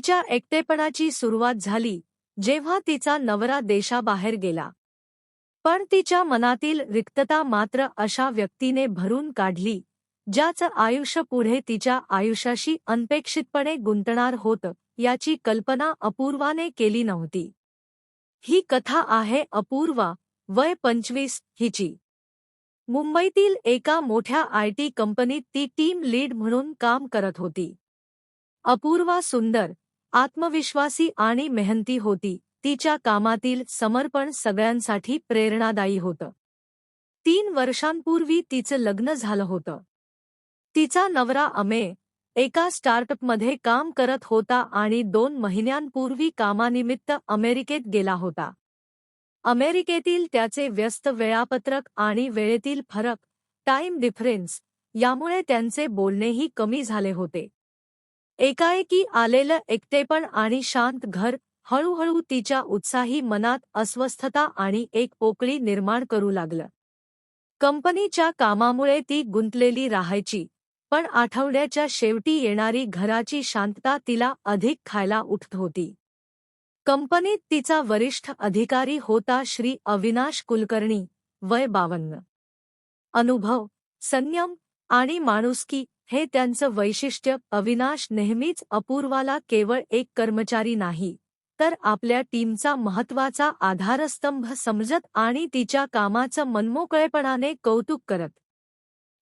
तिच्या एकटेपणाची सुरुवात झाली जेव्हा तिचा नवरा देशाबाहेर गेला. पण तिच्या मनातील रिक्तता मात्र अशा व्यक्तीने भरून काढली ज्याचं आयुष्य पुढे तिच्या आयुष्याशी अनपेक्षितपणे गुंतणार होतं याची कल्पना अपूर्वाने केली नव्हती. ही कथा आहे अपूर्वा वय पंचवीस हिची. मुंबईतील एका मोठ्या आय टी कंपनीत ती टीम लीड म्हणून काम करत होती. अपूर्वा सुंदर आत्मविश्वासी आणि मेहनती होती. तिच्या कामातील समर्पण सगळ्यांसाठी प्रेरणादायी होतं. तीन वर्षांपूर्वी तिचं लग्न झालं होतं. तिचा नवरा अमे एका स्टार्टअपमध्ये काम करत होता आणि दोन महिन्यांपूर्वी कामानिमित्त अमेरिकेत गेला होता. अमेरिकेतील त्याचे व्यस्त वेळापत्रक आणि वेळेतील फरक टाइम डिफरन्स यामुळे त्यांचे बोलणेही कमी झाले होते. एकाएकी आलेलं एकटेपण आणि शांत घर हळूहळू तिच्या उत्साही मनात अस्वस्थता आणि एक पोकळी निर्माण करू लागलं. कंपनीच्या कामामुळे ती गुंतलेली राहायची पण आठवड्याच्या शेवटी येणारी घराची शांतता तिला अधिक खायला उठत होती. कंपनीत तिचा वरिष्ठ अधिकारी होता श्री अविनाश कुलकर्णी वय बावन्न. अनुभव संयम आणि माणुसकी हे त्यांचं वैशिष्ट्य अविनाश नेहमीच अपूर्वाला केवळ एक कर्मचारी नाही तर आपल्या टीमचा महत्त्वाचा आधारस्तंभ समजत आणि तिच्या कामाचं मनमोकळेपणाने कौतुक करत.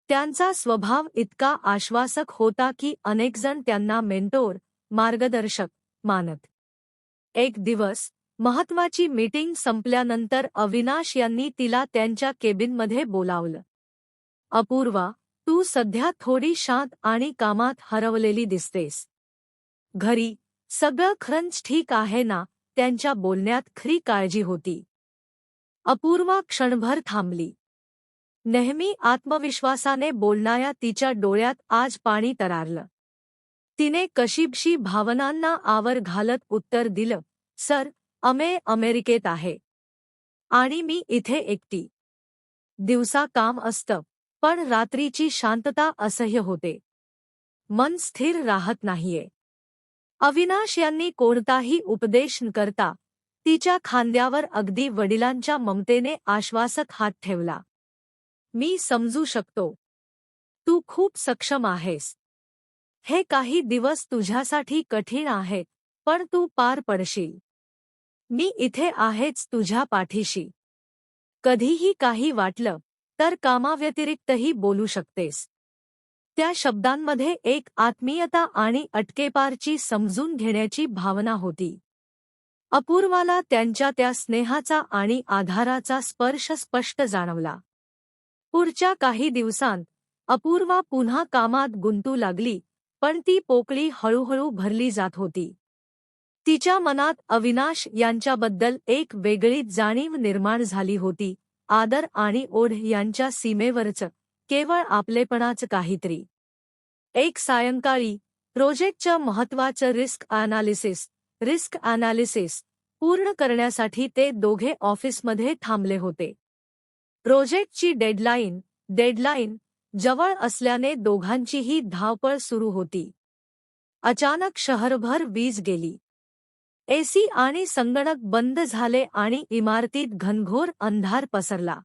त्यांचा स्वभाव इतका आश्वासक होता की अनेकजण त्यांना मेंटोर मार्गदर्शक मानत. एक दिवस महत्वाची मीटिंग संपल्यानंतर अविनाश यांनी तिला त्यांच्या केबिनमध्ये बोलावलं. अपूर्वा तू सध्या थोडी शांत आणि कामात हरवलेली दिसतेस. घरी सगळं खरंच ठीक आहे ना? त्यांच्या बोलण्यात खरी काळजी होती. अपूर्वा क्षणभर थांबली. नेहमी आत्मविश्वासाने बोलणाऱ्या तिच्या डोळ्यात आज पाणी तरारलं. तिने कशीबशी भावनांना आवर घालत उत्तर दिलं सर अमे अमेरिकेत आहे. आणि मी इथे एकटी. दिवसा काम असतं. पण रात्रीची शांतता असह्य होते. मन स्थिर राहत नाहीये. अविनाश यांनी कोणताही उपदेश न करता तिच्या खांद्यावर अगदी वडिलांच्या ममतेने आश्वासक हात ठेवला. मी समजू शकतो. तू खूप सक्षम आहेस. हे काही दिवस तुझ्यासाठी कठीण आहेत पण तू पार पडशील. मी इथे आहेच तुझ्या पाठीशी. कधीही काही वाटलं तर कामाव्यतिरिक्तही बोलू शकतेस. त्या शब्दांमध्ये एक आत्मीयता आणि अटकेपारची समजून घेण्याची भावना होती. अपूर्वाला त्यांच्या त्या स्नेहाचा आणि आधाराचा स्पर्श स्पष्ट जाणवला. पुढच्या काही दिवसांत अपूर्वा पुन्हा कामात गुंतू लागली पण ती पोकळी हळूहळू भरली जात होती. तिच्या मनात अविनाश यांच्याबद्दल एक वेगळीच जाणीव निर्माण झाली होती. आदर आणि ओढ यांच्या सीमेवरचं केवळ आपलेपणाच काहीतरी. एक सायंकाळी प्रोजेक्टच्या महत्वाचं रिस्क अनालिसिस रिस्क अनालिसिस पूर्ण करण्यासाठी ते दोघे ऑफिसमध्ये थांबले होते. प्रोजेक्टची डेडलाईन डेडलाईन जवळ असल्याने दोघांचीही धावपळ सुरू होती. अचानक शहरभर वीज गेली. एसी आणि संगणक बंद झाले आणि इमारतीत घनघोर अंधार पसरला.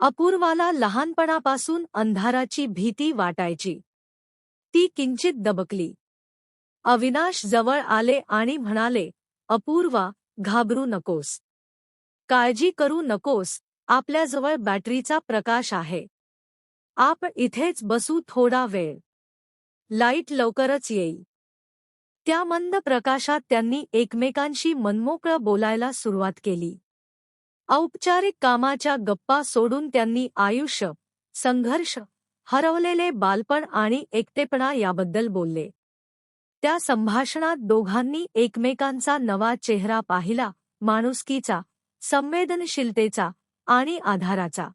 अपूर्वाला लहानपणापासून अंधाराची भीती वाटायची. ती किंचित दबकली. अविनाश जवळ आले आणि म्हणाले अपूर्वा घाबरू नकोस. काळजी करू नकोस. आपल्याजवळ बॅटरीचा प्रकाश आहे. आप इथेच बसू थोडा वेळ. लाइट लवकरच येईल. त्या मंद प्रकाशात त्यांनी एकमेकांशी मनमोकळं बोलायला सुरुवात केली. औपचारिक कामाच्या गप्पा सोडून त्यांनी आयुष्य संघर्ष हरवलेले बालपण आणि एकटेपणा याबद्दल बोलले. त्या संभाषणात दोघांनी एकमेकांचा नवा चेहरा पाहिला माणुसकीचा संवेदनशीलतेचा आणि आधाराचा.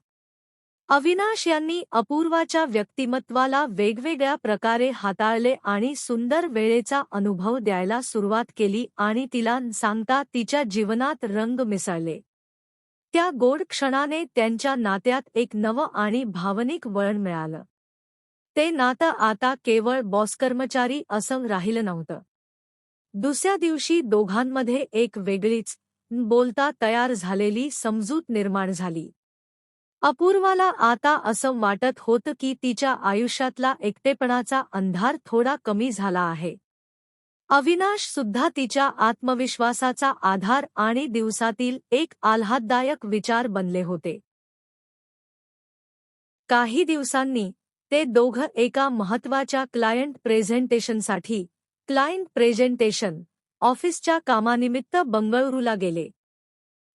अविनाश यांनी अपूर्वाच्या व्यक्तिमत्वाला वेगवेगळ्या प्रकारे हाताळले आणि सुंदर वेळेचा अनुभव द्यायला सुरुवात केली आणि तिला सांगता तिच्या जीवनात रंग मिसळले. त्या गोड क्षणाने त्यांच्या नात्यात एक नवं आणि भावनिक वळण मिळालं. ते नातं आता केवळ बॉस कर्मचारी असं राहिलं नव्हतं. दुसऱ्या दिवशी दोघांमध्ये एक वेगळीच बोलता तयार झालेली समजूत निर्माण झाली. अपूर्वाला आता असं वाटत होतं की तिच्या आयुष्यातला एकटेपणाचा अंधार थोडा कमी झाला आहे. अविनाश सुद्धा तिच्या आत्मविश्वासाचा आधार आणि दिवसातील एक आल्हाददायक विचार बनले होते. काही दिवसांनी ते दोघं एका महत्त्वाच्या क्लायंट प्रेझेंटेशनसाठी क्लायंट प्रेझेंटेशन ऑफिसच्या कामानिमित्त बंगळुरूला गेले.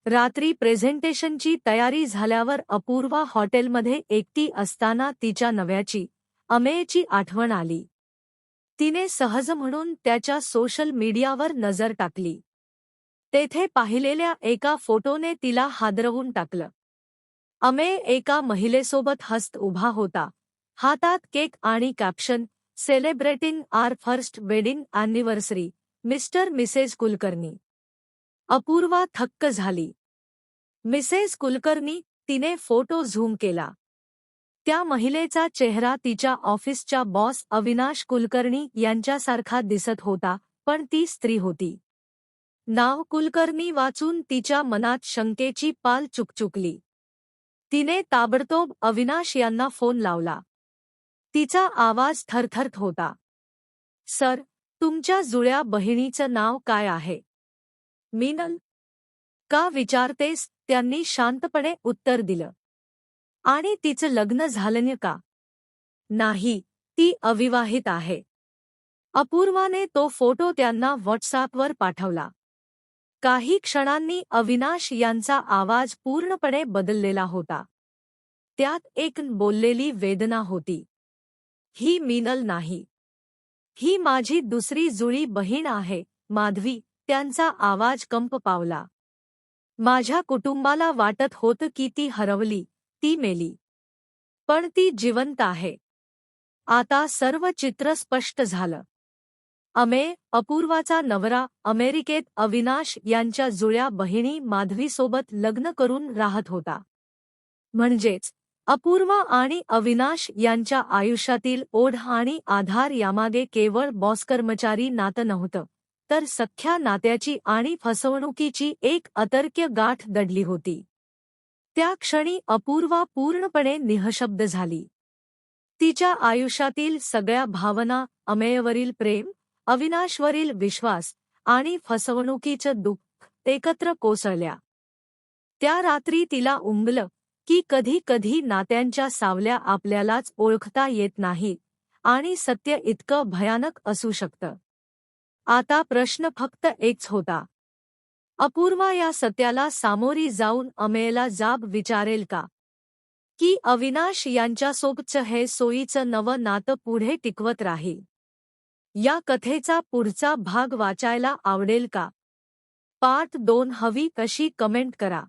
रात्री प्रेझेंटेशनची तयारी झाल्यावर अपूर्वा हॉटेलमध्ये एकटी असताना तिच्या नव्याची अमेयची आठवण आली. तिने सहज म्हणून त्याच्या सोशल मीडियावर नजर टाकली. तेथे पाहिलेल्या एका फोटोने तिला हादरवून टाकलं. अमेय एका महिलेसोबत हस्त उभा होता. हातात केक आणि caption celebrating our first wedding anniversary mister missus Kulkarni. Apurva थक्क झाली. मिसेस कुलकर्णी तिने फोटो झूम केला. त्या महिलेचा चेहरा तिच्या ऑफिसच्या बॉस अविनाश कुलकर्णी यांच्यासारखा दिसत होता पण ती स्त्री होती. नाव कुलकर्णी वाचून तिच्या मनात शंकेची पाल चुकचुकली. तिने ताबडतोब अविनाश यांना फोन लावला. तिचा आवाज थरथरत होता. सर तुमच्या जुळ्या बहिणीचं नाव काय आहे? मीनल? का विचारतेस? त्यांनी शांतपणे उत्तर दिलं. आणि तिचं लग्न झालं का? नाही ती अविवाहित आहे. अपूर्वाने तो फोटो त्यांना व्हॉट्सअपवर पाठवला. काही क्षणांनी अविनाश यांचा आवाज पूर्णपणे बदललेला होता. त्यात एक बोललेली वेदना होती. ही मीनल नाही. ही माझी दुसरी जुळी बहीण आहे माधवी. त्यांचा आवाज कंप पावला. माझ्या कुटुंबाला वाटत होतं की ती हरवली ती मेली. पण ती जिवंत आहे. आता सर्व चित्र स्पष्ट झालं. अमे अपूर्वाचा नवरा अमेरिकेत अविनाश यांच्या जुळ्या बहिणी माधवीसोबत लग्न करून राहत होता. म्हणजेच अपूर्वा आणि अविनाश यांच्या आयुष्यातील ओढ आणि आधार यामागे केवळ बॉस कर्मचारी नातं नव्हतं. तर सख्या नात्याची आणि फसवणुकीची एक अतर्क्य गाठ दडली होती. त्या क्षणी अपूर्वा पूर्णपणे निहशब्द झाली. तिच्या आयुष्यातील सगळ्या भावना अमेयवरील प्रेम अविनाशवरील विश्वास आणि फसवणुकीचं दुःख एकत्र कोसळल्या. त्या रात्री तिला उंगलं की कधी कधी नात्यांच्या सावल्या आपल्यालाच ओळखता येत नाहीत आणि सत्य इतकं भयानक असू शकतं. आता प्रश्न फक्त एकच होता. अपूर्वा या सत्याला सामोरी जाऊन अमेयला जाब विचारेल का? की अविनाश यांच्यासोबतचं हे सोयीचं नवं नातं पुढे टिकवत राहील? या कथेचा पुढचा भाग वाचायला आवडेल का? पार्ट दोन हवी कशी कमेंट करा.